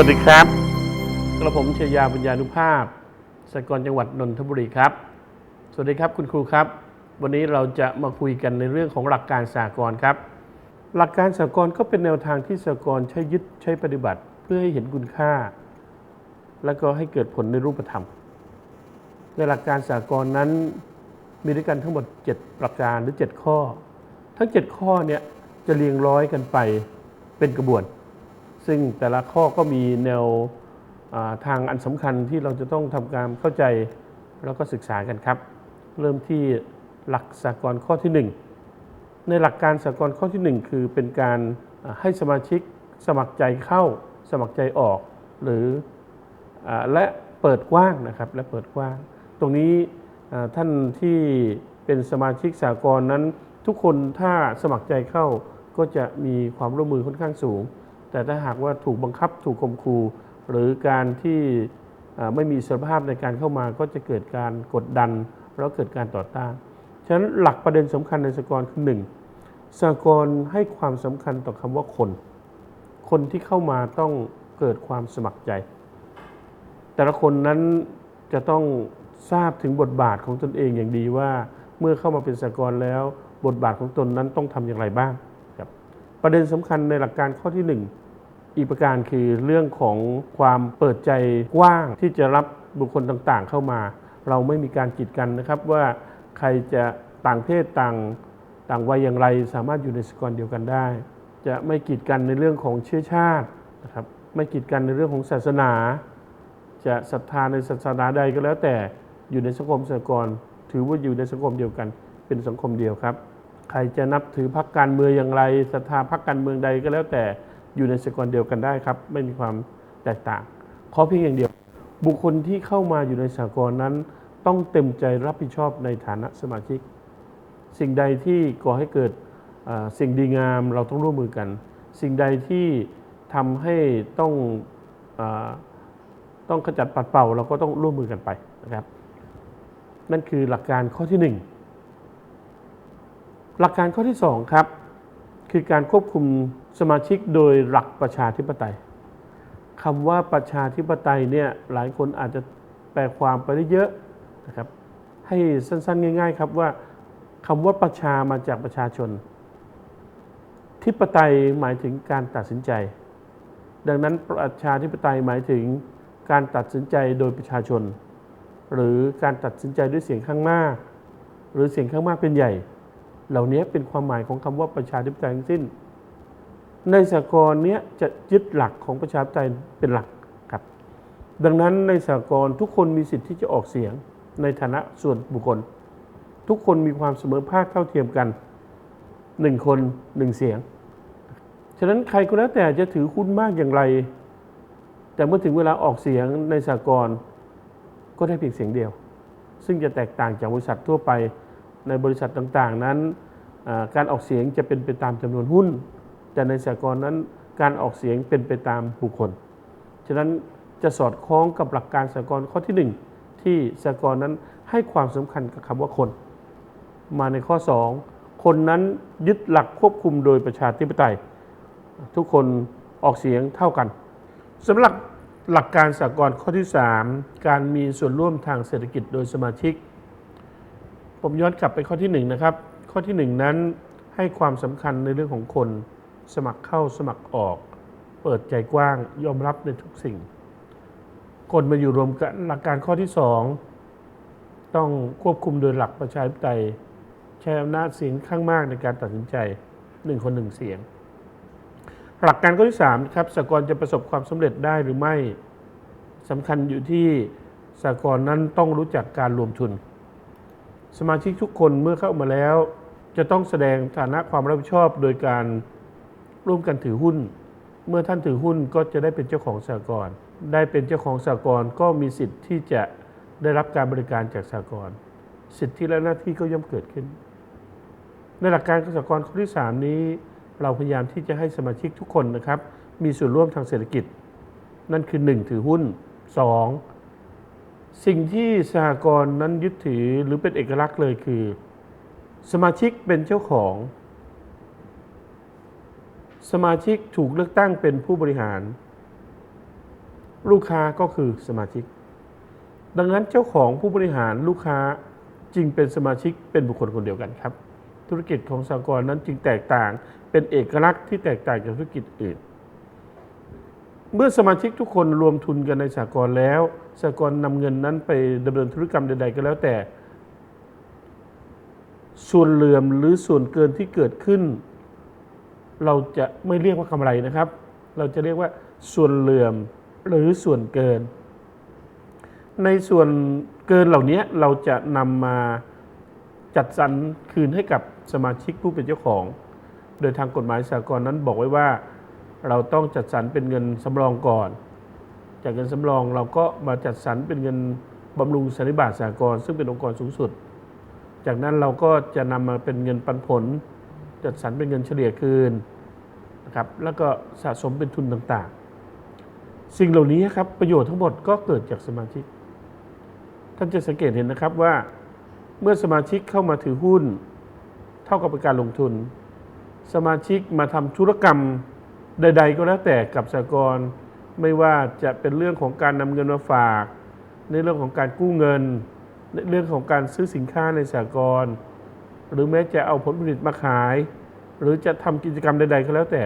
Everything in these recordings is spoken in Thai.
วัสดีครับ กระผมเชยยาบุญญานุภาพสกลจังหวัดนนทบุรีครับ สวัสดีครับคุณครูครับ วันนี้เราจะมาคุยกันในเรื่องของหลักการสากลครับ หลักการสากลก็เป็นแนวทางที่สากลใช้ยึดใช้ปฏิบัติ เพื่อให้เห็นคุณค่า และก็ให้เกิดผลในรูปธรรม ในหลักการสากลนั้นมีด้วยกันทั้งหมด 7 ประการหรือ 7 ข้อ ทั้ง 7 ข้อเนี่ยจะเรียงร้อยกันไปเป็นกระบวน ซึ่งแต่ละข้อก็มีแนวทางอันสำคัญที่เราจะต้องทำการเข้าใจแล้วก็ศึกษากันครับ เริ่มที่หลักสากลข้อที่ 1 ในหลักการสากลข้อที่ 1 คือเป็นการให้สมาชิกสมัครใจเข้าสมัครใจออก หรืออและเปิดกว้างนะครับและเปิดกว้าง ตรงนี้ท่านที่เป็นสมาชิกสากลนั้น ทุกคนถ้าสมัครใจเข้าก็จะมีความร่วมมือค่อนข้างสูง แต่ถ้าหากว่าถูกบังคับถูกข่มขู่หรือการที่ไม่มีสรภาพในการเข้ามาก็จะเกิดการกดดัน แล้วเกิดการต่อต้าน ฉะนั้นหลักประเด็นสำคัญในสกลคือหนึ่งสกลให้ความสำคัญต่อคำว่าคน คนที่เข้ามาต้องเกิดความสมัครใจ แต่ละคนนั้นจะต้องทราบถึงบทบาทของตนเองอย่างดีว่า เมื่อเข้ามาเป็นสกลแล้วบทบาทของตนนั้นต้องทำอย่างไรบ้าง ประเด็นสำคัญในหลักการข้อที่หนึ่งอีกประการคือเรื่องของความเปิดใจกว้างที่จะรับบุคคลต่างๆ เข้ามา เราไม่มีการกีดกันนะครับว่าใครจะต่างเพศต่างต่างวัยอย่างไร สามารถอยู่ในสกลเดียวกันได้ จะไม่กีดกันในเรื่องของเชื้อชาตินะครับไม่กีดกันในเรื่องของศาสนา จะศรัทธาในศาสนาใดก็แล้วแต่อยู่ในสังคมสากลถือว่าอยู่ในสังคมเดียวกัน เป็นสังคมเดียวครับ ใครจะนับถือพรรคการเมืองอย่างไรศรัทธาพรรคการเมืองใดก็แล้วแต่อยู่ในสากลเดียวกันได้ครับ ไม่มีความแตกต่าง ขอเพียงอย่างเดียว บุคคลที่เข้ามาอยู่ในสากลนั้น ต้องเต็มใจรับผิดชอบในฐานะสมาชิก สิ่งใดที่ก่อให้เกิดสิ่งดีงามเราต้องร่วมมือกัน สิ่งใดที่ทำให้ต้องอต้องขจัดปัดเป่าเราก็ต้องร่วมมือกันไปนะครับ นั่นคือหลักการข้อที่หนึ่ง หลักการข้อที่สองครับ คือการควบคุมสมาชิกโดยหลักประชาธิปไตยคำว่าประชาธิปไตยเนี่ยหลายคนอาจจะแปลความไปได้เยอะนะครับ ให้สั้นๆง่าย ๆ ครับว่าคำว่าประชามาจากประชาชน ธิปไตยหมายถึงการตัดสินใจ ดังนั้นประชาธิปไตยหมายถึงการตัดสินใจโดยประชาชน หรือการตัดสินใจด้วยเสียงข้างมาก หรือเสียงข้างมากเป็นใหญ่ เหล่านี้เป็นความหมายของคำว่าประชาธิปไตยทั้งสิ้น ในสากลเนี้ยจะยึดหลักของประชาธิปไตยเป็นหลักครับ ดังนั้นในสากลทุกคนมีสิทธิ์ที่จะออกเสียงในฐานะส่วนบุคคล ทุกคนมีความเสมอภาคเท่าเทียมกันหนึ่งคนหนึ่งเสียง ฉะนั้นใครก็แล้วแต่จะถือหุ้นมากอย่างไร แต่เมื่อถึงเวลาออกเสียงในสากลก็ได้เพียงเสียงเดียว ซึ่งจะแตกต่างจากบริษัททั่วไป ในบริษัทต่างๆ นั้นการออกเสียงจะเป็นไปตามจำนวนหุ้น แต่ในสากลนั้นการออกเสียงเป็นไปตามบุคคล ฉะนั้นจะสอดคล้องกับหลักการสากลข้อที่หนึ่งที่สากลนั้นให้ความสำคัญกับคำว่าคน มาในข้อ 2 คนนั้นยึดหลักควบคุมโดยประชาธิปไตย ทุกคนออกเสียงเท่ากันสำหรับหลักการสากลข้อที่ 3 การมีส่วนร่วมทางเศรษฐกิจโดยสมาชิก ผมย้อนกลับไปข้อที่1นะครับ ข้อทีหนึ่1 นั้นให้ความสำคัญในเรื่องของคน สมัครเข้าสมัครออก เปิดใจกว้างยอมรับในทุกสิ่ง คนมาอยู่รวมกันหลักการข้อที่ 2 ต้องควบคุมโดยหลักประชาธิปไตยใช้อำนาจเสียงข้างมากในการตัดสินใจหนึ่งคนหนึ่งเสียง หลักการข้อที่3ครับสากลจะประสบความสำเร็จได้หรือไม่สำคัญอยู่ที่สากลนั้นต้องรู้จักการรวมทุน สมาชิกทุกคนเมื่อเข้ามาแล้ว จะต้องแสดงฐานะความรับผิดชอบโดยการร่วมกันถือหุ้น เมื่อท่านถือหุ้นก็จะได้เป็นเจ้าของสากลได้เป็นเจ้าของสากลก็มีสิทธิ์ที่จะได้รับการบริการจากสากลสิทธิและหน้าที่ก็ย่อมเกิดขึ้น ในหลักการสากลข้อที่ 3 นี้ เราพยายามที่จะให้สมาชิกทุกคนนะครับ มีส่วนร่วมทางเศรษฐกิจ นั่นคือ 1 ถือหุ้น 2 สิ่งที่สหกรณ์นั้นยึดถือหรือเป็นเอกลักษณ์เลยคือ สมาชิกเป็นเจ้าของ สมาชิกถูกเลือกตั้งเป็นผู้บริหาร ลูกค้าก็คือสมาชิก ดังนั้นเจ้าของผู้บริหารลูกค้าจึงเป็นสมาชิกเป็นบุคคลคนเดียวกันครับ ธุรกิจของสากลนั้นจึงแตกต่างเป็นเอกลักษณ์ที่แตกต่างจากธุรกิจอื่น เมื่อสมาชิกทุกคนรวมทุนกันในสากลแล้วสากลนำเงินนั้นไปดำเนินธุรกรรมใด ๆ ก็แล้วแต่ ส่วนเหลื่อมหรือส่วนเกินที่เกิดขึ้น เราจะไม่เรียกว่ากำไรนะครับ เราจะเรียกว่าส่วนเหลื่อมหรือส่วนเกิน ในส่วนเกินเหล่านี้เราจะนำมาจัดสรรคืนให้กับสมาชิกผู้เป็นเจ้าของ โดยทางกฎหมายสากลนั้นบอกไว้ว่า เราต้องจัดสรรเป็นเงินสำรองก่อน จากเงินสำรองเราก็มาจัดสรรเป็นเงินบำรุงสันนิบาตสากลซึ่งเป็นองค์กรสูงสุด จากนั้นเราก็จะนำมาเป็นเงินปันผล จัดสรรเป็นเงินเฉลี่ยคืนนะครับแล้วก็สะสมเป็นทุนต่างๆ สิ่งเหล่านี้ครับประโยชน์ทั้งหมดก็เกิดจากสมาชิก ท่านจะสังเกตเห็นนะครับว่าเมื่อสมาชิกเข้ามาถือหุ้น เท่ากับเป็นการลงทุน สมาชิกมาทำธุรกรรม ใด ๆ ก็แล้วแต่กับสหกรณ์ไม่ว่าจะเป็นเรื่องของการนำเงินมาฝาก ในเรื่องของการกู้เงิน ในเรื่องของการซื้อสินค้าในสหกรณ์หรือแม้จะเอาผลผลิตมาขาย หรือจะทำกิจกรรมใด ๆ ก็แล้วแต่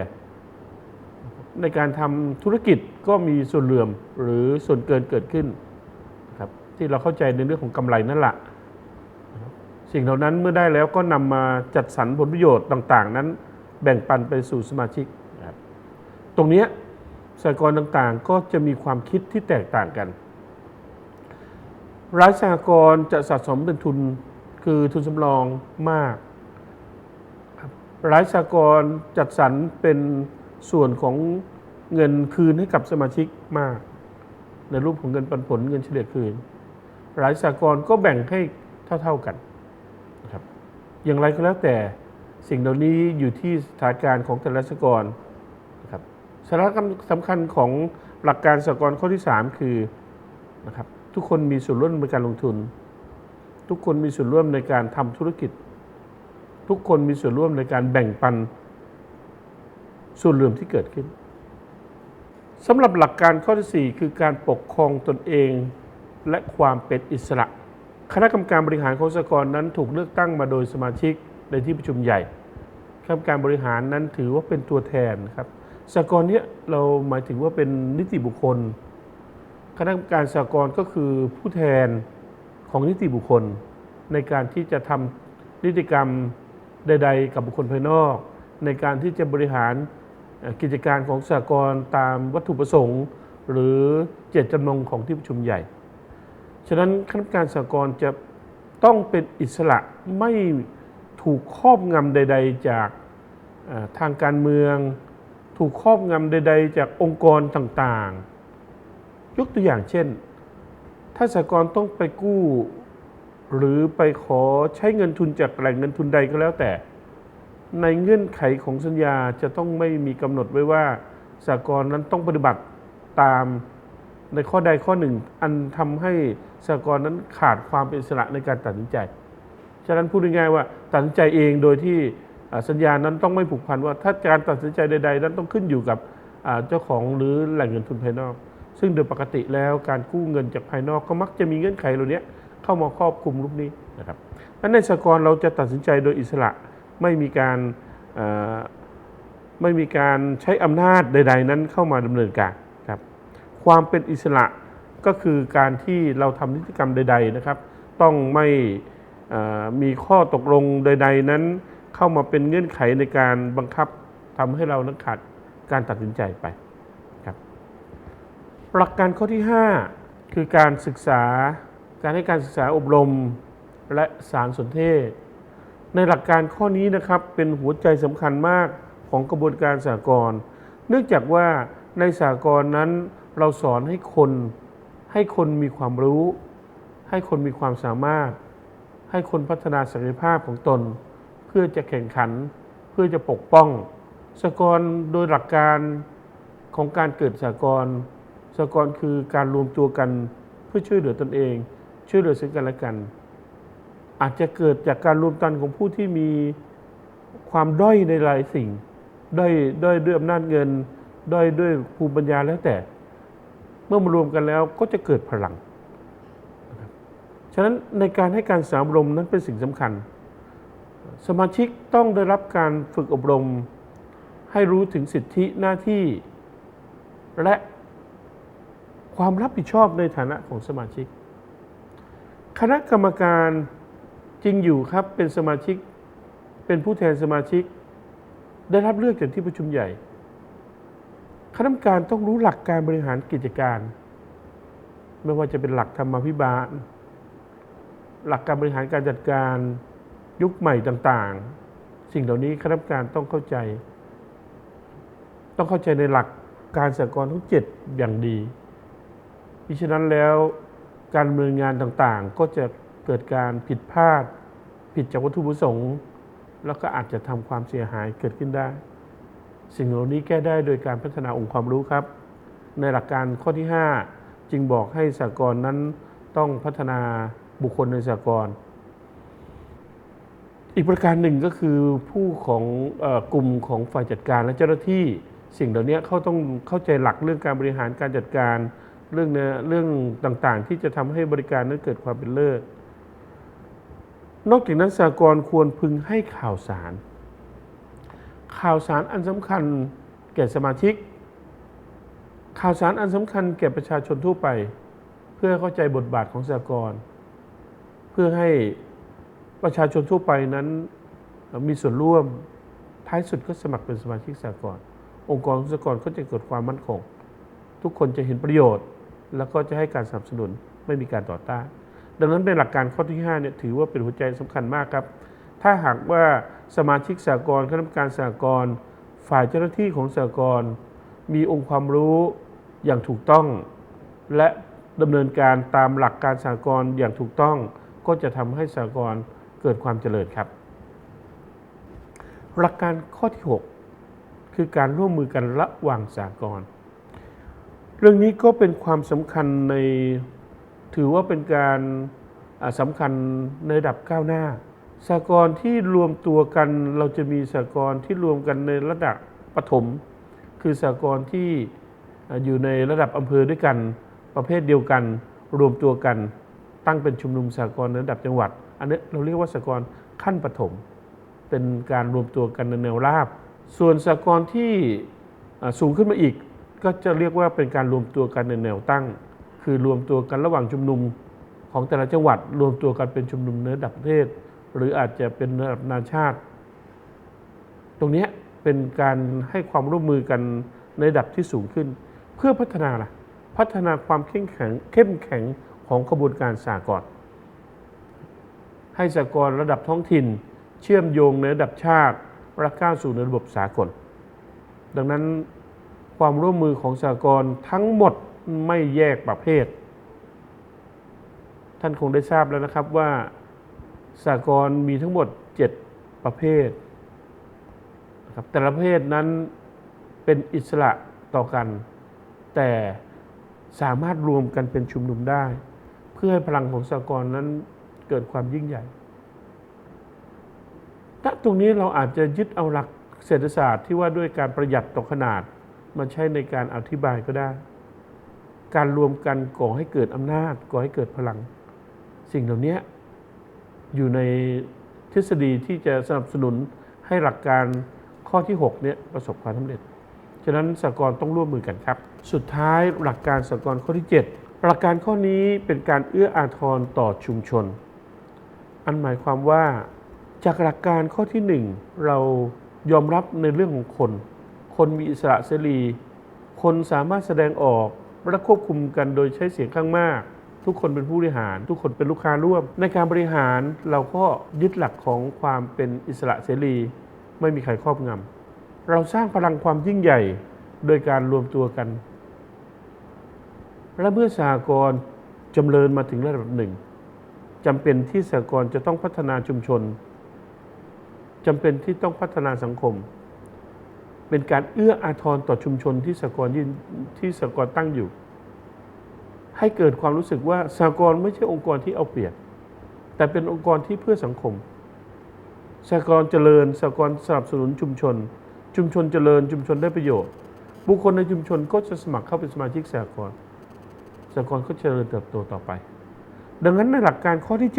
ในการทำธุรกิจก็มีส่วนเหลื่อมหรือส่วนเกินเกิดขึ้นครับที่เราเข้าใจในเรื่องของกำไรนั่นแหละสิ่งเหล่านั้นเมื่อได้แล้วก็นำมาจัดสรรผลประโยชน์ต่าง ๆ นั้น แบ่งปันไปสู่สมาชิก ตรงนี้สหกรณ์ต่างๆก็จะมีความคิดที่แตกต่างกันรายสหกรณ์จะสะสมเป็นทุนคือทุนสำรองมากรับรายสหกรณ์จัดสรรเป็นส่วนของเงินคืนให้กับสมาชิกมาก ในรูปของเงินปันผลเงินเฉลี่ยคืนรายสหกรณ์ก็แบ่งให้เท่า ๆกันนะครับอย่างไรก็แล้วแต่สิ่งเหล่านี้อยู่ที่สถานการณ์ของแต่ละสหกรณ์ สาระสำคัญของหลักการสหกรณ์ข้อที่ 3 คือนะครับทุกคนมีส่วนร่วมในการลงทุน ทุกคนมีส่วนร่วมในการทำธุรกิจ ทุกคนมีส่วนร่วมในการแบ่งปัน ส่วนเหลื่อมที่เกิดขึ้นสำหรับหลักการข้อที่ 4 คือการปกครองตนเอง และความเป็นอิสระ คณะกรรมการบริหารของสหกรณ์นั้นถูกเลือกตั้งมาโดยสมาชิกในที่ประชุมใหญ่คณะกรรมการบริหารนั้นถือว่าเป็นตัวแทนนะครับ สหกรณ์เนี้ยเราหมายถึงว่าเป็นนิติบุคคล คณะกรรมการสหกรณ์ก็คือผู้แทนของนิติบุคคล ในการที่จะทำนิติกรรมใด ๆ กับบุคคลภายนอก ในการที่จะบริหารกิจการของสหกรณ์ตามวัตถุประสงค์ หรือเจตจำนงของที่ประชุมใหญ่ ฉะนั้นคณะกรรมการสหกรณ์จะต้องเป็นอิสระไม่ถูกครอบงำใด ๆ จากทางการเมือง ถูกครอบงำใด ๆ จากองค์กรต่างๆ ยกตัวอย่างเช่น ถ้าสหกรณ์ต้องไปกู้ หรือไปขอใช้เงินทุนจากแหล่งเงินทุนใดก็แล้วแต่ ในเงื่อนไขของสัญญาจะต้องไม่มีกำหนดไว้ว่าสหกรณ์นั้นต้องปฏิบัติตามในข้อใดข้อหนึ่ง อันทำให้สหกรณ์นั้นขาดความเป็นอิสระในการตัดสินใจ ฉะนั้นพูดง่ายๆว่าตัดสินใจเองโดยที่ สัญญานั้นต้องไม่ผูกพันว่าถ้าการตัดสินใจใด ๆ นั้นต้องขึ้นอยู่กับเจ้าของหรือแหล่งเงินทุนภายนอก ซึ่งโดยปกติแล้วการกู้เงินจากภายนอกก็มักจะมีเงื่อนไขเหล่านี้เข้ามาครอบคลุมรูปนี้นะครับและในสหกรณ์เราจะตัดสินใจโดยอิสระไม่มีการไม่มีการใช้อำนาจใด ๆ นั้นเข้ามาดำเนินการครับความเป็นอิสระก็คือการที่เราทำนิติกรรมใด ๆนะครับ ต้องไม่มีข้อตกลงใด ๆ นั้น เข้ามาเป็นเงื่อนไขในการบังคับทำให้เรานั้นขาดการตัดสินใจไปครับหลักการข้อที่ 5 คือการศึกษาการให้การศึกษาอบรมและสารสนเทศ ในหลักการข้อนี้นะครับเป็นหัวใจสำคัญมากของกระบวนการสากลเนื่องจากว่าในสากลนั้นเราสอนให้คนให้คนมีความรู้ ให้คนมีความสามารถ ให้คนพัฒนาศักยภาพของตน พื่อจะแข่งขัน เพื่อจะปกป้องสกลโดยหลักการของการเกิดสากลสากลคือการรวมตัวกันเพื่อช่วยเหลือตนเอง ช่วยเหลือซึ่งกันและกัน อาจจะเกิดจากการรวมกันของผู้ที่มีความด้อยในหลายสิ่ง ด้อยด้อยด้วยอำนาจเงิน ด้อยด้วยภูมิปัญญาแล้วแต่ เมื่อมารวมกันแล้วก็จะเกิดพลัง ฉะนั้นในการให้การสามรมนั้นเป็นสิ่งสำคัญ สมาชิกต้องได้รับการฝึกอบรม ให้รู้ถึงสิทธิหน้าที่ และความรับผิดชอบในฐานะของสมาชิก คณะกรรมการจริงอยู่ครับเป็นสมาชิกเป็นผู้แทนสมาชิก ได้รับเลือกจากที่ประชุมใหญ่ คณะกรรมการต้องรู้หลักการบริหารกิจการ ไม่ว่าจะเป็นหลักธรรมาภิบาล หลักการบริหารการจัดการ ยุคใหม่ต่างๆ สิ่งเหล่านี้คณะกรรมการต้องเข้าใจ ต้องเข้าใจในหลักการสากลทั้งเจ็ดอย่างดีมิฉะนั้นแล้วการดำเนินงานต่างๆ ก็จะเกิดการผิดพลาด ผิดจากวัตถุประสงค์ แล้วก็อาจจะทำความเสียหายเกิดขึ้นได้ สิ่งเหล่านี้แก้ได้โดยการพัฒนาองค์ความรู้ครับ ในหลักการข้อที่ 5 จึงบอกให้สากลนั้นต้องพัฒนาบุคคลในสากล อีกประการหนึ่งก็คือผู้ของอกลุ่มของฝ่ายจัดการและเจ้าหน้าที่สิ่งเหล่านี้เขาต้องเข้าใจหลักเรื่องการบริหารการจัดการเรื่องเนื้อเรื่องต่างๆ ที่จะทำให้บริการนั้นเกิดความเป็นเลิศนอกจากนั้นสากลควรพึงให้ข่าวสาร ข่าวสารอันสำคัญแก่สมาชิก ข่าวสารอันสำคัญแก่ประชาชนทั่วไป เพื่อเข้าใจบทบาทของสากลเพื่อให้ ประชาชนทั่วไปนั้นมีส่วนร่วมท้ายสุดก็สมัครเป็นสมาชิกสากลองค์กรองสากลก็จะเกิดความมั่นคง ทุกคนจะเห็นประโยชน์ แล้วก็จะให้การสนับสนุนไม่มีการต่อต้าน ดังนั้นในหลักการข้อที่5เนี่ยถือว่าเป็นหัวใจสำคัญมากครับ ถ้าหากว่าสมาชิกสากลคณะกรรมการสากลฝ่ายเจ้าหน้าที่ของสากลมีองค์ความรู้อย่างถูกต้อง และดำเนินการตามหลักการสากลอย่างถูกต้อง ก็จะทำให้สากล เกิดความเจริญครับ หลักการข้อที่ 6 คือการร่วมมือกันระหว่างสากลเรื่องนี้ก็เป็นความสำคัญในถือว่าเป็นการสำคัญในระดับก้าวหน้าสากลที่รวมตัวกันเราจะมีสากลที่รวมกันในระดับปฐมคือสากลที่อยู่ในระดับอำเภอด้วยกัน ประเภทเดียวกัน รวมตัวกัน ตั้งเป็นชุมนุมสากลในระดับจังหวัด อันนี้เราเรียกว่าสากลขั้นปฐมเป็นการรวมตัวกันในแนวราบ ส่วนสากลที่สูงขึ้นมาอีก ก็จะเรียกว่าเป็นการรวมตัวกันในแนวตั้ง คือรวมตัวกันระหว่างชุมนุมของแต่ละจังหวัด รวมตัวกันเป็นชุมนุมในระดับประเทศ หรืออาจจะเป็นระดับนานาชาติ ตรงนี้เป็นการให้ความร่วมมือกันในระดับที่สูงขึ้น เพื่อพัฒนาล่ะพัฒนาความเข้มแข็งเข้มแข็งของกระบวนการสากล ให้สากลระดับท้องถิ่น เชื่อมโยงในระดับชาติและก้าวสู่ในระบบสากล ดังนั้นความร่วมมือของสากลทั้งหมดไม่แยกประเภท ท่านคงได้ทราบแล้วนะครับว่าสากลมีทั้งหมด 7 ประเภทครับแต่ละประเภทนั้นเป็นอิสระต่อกัน แต่สามารถรวมกันเป็นชุมนุมได้ เพื่อให้พลังของสากลนั้น เกิดความยิ่งใหญ่ณตรงนี้เราอาจจะยึดเอาหลักเศรษฐศาสตร์ที่ว่าด้วยการประหยัดต่อขนาดมาใช้ในการอธิบายก็ได้ การรวมกันก่อให้เกิดอำนาจก่อให้เกิดพลัง สิ่งเหล่านี้อยู่ในทฤษฎีที่จะสนับสนุนให้หลักการข้อที่6เนี่ยประสบความสำเร็จ ฉะนั้นสากลต้องร่วมมือกันครับ สุดท้ายหลักการสากลข้อที่ 7 หลักการข้อนี้เป็นการเอื้ออาทรต่อชุมชน อันหมายความว่าจากหลักการข้อที่ 1 เรายอมรับในเรื่องของคน คนมีอิสระเสรี คนสามารถแสดงออกและควบคุมกันโดยใช้เสียงข้างมาก ทุกคนเป็นผู้บริหาร ทุกคนเป็นลูกค้าร่วม ในการบริหารเราก็ยึดหลักของความเป็นอิสระเสรี ไม่มีใครครอบงำเราสร้างพลังความยิ่งใหญ่โดยการรวมตัวกัน และเมื่อสหกร์จำเริญมาถึงระดับหนึ่ง จำเป็นที่สหกรณ์จะต้องพัฒนาชุมชนจำเป็นที่ต้องพัฒนาสังคม เป็นการเอื้ออาทรต่อชุมชนที่สหกรณ์ที่สหกรณ์ตั้งอยู่ ให้เกิดความรู้สึกว่าสหกรณ์ไม่ใช่องค์กรที่เอาเปรียบแต่เป็นองค์กรที่เพื่อสังคมสหกรณ์เจริญสหกรณ์สนับสนุนชุมชน ชุมชนเจริญชุมชนได้ประโยชน์ บุคคลในชุมชนก็จะสมัครเข้าเป็นสมาชิกสหกรณ์สหกรณ์ก็เจริญเติบโตต่อไป ดังนั้นในหลักการข้อที่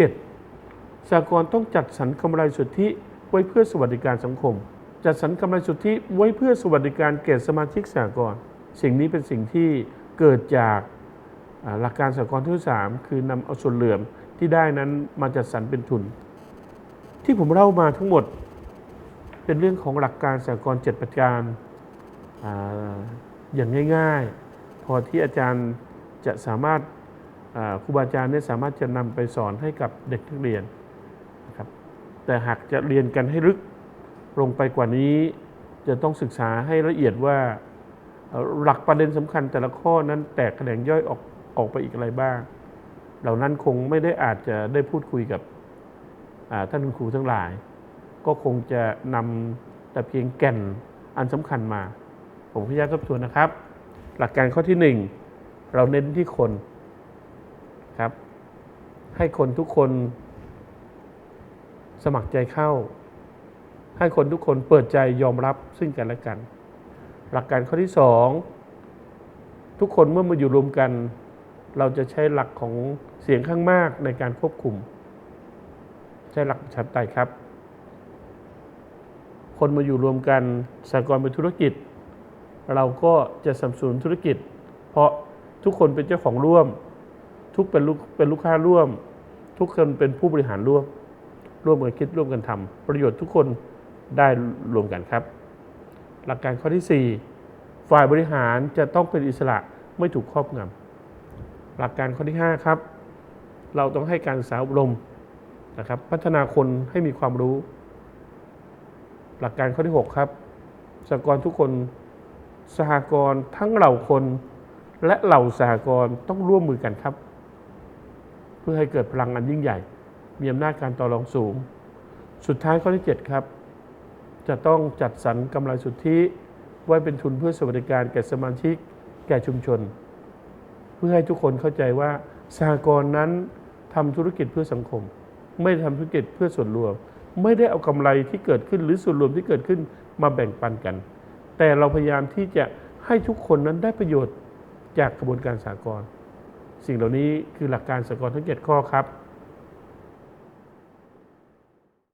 7สหกรณ์ต้องจัดสรรกำไรสุทธิไว้เพื่อสวัสดิการสังคม จัดสรรกำไรสุทธิไว้เพื่อสวัสดิการแก่สมาชิกสหกรณ์สิ่งนี้เป็นสิ่งที่เกิดจากหลักการสหกรณ์ที่สามคือนำเอาส่วนเหลื่อมที่ได้นั้นมาจัดสรรเป็นทุน ที่ผมเล่ามาทั้งหมดเป็นเรื่องของหลักการสหกรณ์เจ็ดประการออย่างง่าย ๆ พอที่อาจารย์จะสามารถ ครูบาอาจารย์เนี่ยสามารถจะนำไปสอนให้กับเด็กนักเรียนนะครับแต่หากจะเรียนกันให้ลึกลงไปกว่านี้ จะต้องศึกษาให้ละเอียดว่าหลักประเด็นสำคัญแต่ละข้อนั้นแตกแขนงย่อยออกออกไปอีกอะไรบ้าง เหล่านั้นคงไม่ได้อาจจะได้พูดคุยกับท่านคุณครูทั้งหลาย ก็คงจะนำแต่เพียงแก่นอันสำคัญมา ผมขออนุญาตทบทวนนะครับ หลักการข้อที่หนึ่งเราเน้นที่คน ครับ ให้คนทุกคนสมัครใจเข้า ให้คนทุกคนเปิดใจยอมรับซึ่งกันและกัน หลักการข้อที่สองทุกคนเมื่อมาอยู่รวมกัน เราจะใช้หลักของเสียงข้างมากในการควบคุม ใช้หลักประชาธิปไตยครับ คนมาอยู่รวมกันสหกรณ์เป็นธุรกิจ เราก็จะสนับสนุนธุรกิจ เพราะทุกคนเป็นเจ้าของร่วม ทุกเป็นลูกเป็นลูกค้าร่วม ทุกคนเป็นผู้บริหารร่วม ร่วมกันคิดร่วมกันทำประโยชน์ทุกคนได้รวมกันครับ หลักการข้อที่ 4 ฝ่ายบริหารจะต้องเป็นอิสระไม่ถูกครอบงำหลักการข้อที่ 5 ครับ เราต้องให้การศึกษาอบรมนะครับ พัฒนาคนให้มีความรู้ หลักการข้อที่ 6 ครับสหกรณ์ทุกคนสหกรณ์ทั้งเหล่าคนและเหล่าสหกรณ์ต้องร่วมมือกันครับ พื่อให้เกิดพลังอันยิ่งใหญ่ มีอำนาจการต่อรองสูง สุดท้ายข้อที่ 7 ครับ จะต้องจัดสรรกำไรสุทธิไว้เป็นทุนเพื่อสวัสดิการแก่สมาชิก แก่ชุมชน เพื่อให้ทุกคนเข้าใจว่าสหกรณ์นั้นทำธุรกิจเพื่อสังคม ไม่ทำธุรกิจเพื่อส่วนรวม ไม่ได้เอากำไรที่เกิดขึ้นหรือส่วนรวมที่เกิดขึ้นมาแบ่งปันกัน แต่เราพยายามที่จะให้ทุกคนนั้นได้ประโยชน์จากกระบวนการสากล สิ่งเหล่านี้คือหลักการสากลทั้ง 7 ข้อครับ